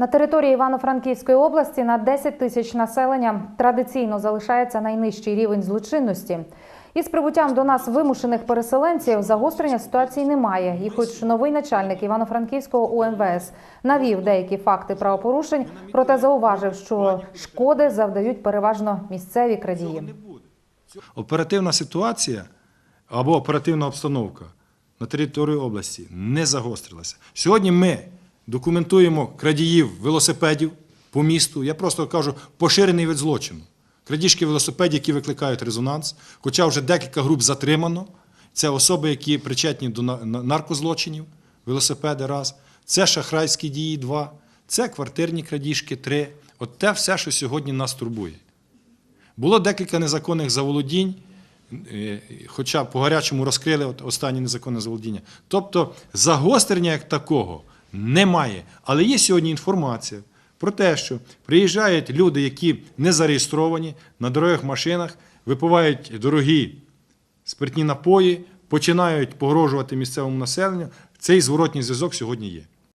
На території Івано-Франківської області на 10 тисяч населення традиційно залишається найнижчий рівень злочинності. Із прибуттям до нас вимушених переселенців загострення ситуації немає. І, хоч новий начальник Івано-Франківського УМВС навів деякі факти правопорушень, проте зауважив, що шкоди завдають переважно місцеві крадії. Оперативна ситуація або оперативна обстановка на території області не загострилася. Сьогодні ми документуємо крадіїв велосипедів по місту. Я просто кажу поширений вид злочину. Крадіжки велосипедів, які викликають резонанс, хоча вже декілька груп затримано. Це особи, які причетні до на- на- наркозлочинів, велосипеди раз. Це шахрайські дії два, це квартирні крадіжки три. От те все, що сьогодні нас турбує. Було декілька незаконних заволодінь, е, хоча по гарячому розкрили от останнє незаконне заволодіння. Тобто загострення як такого немає. Але є сьогодні інформація про те, що приїжджають люди, які не зареєстровані на дорогих машинах, випивають дорогі спиртні напої, починають погрожувати місцевому населенню. Цей зворотній зв'язок сьогодні є.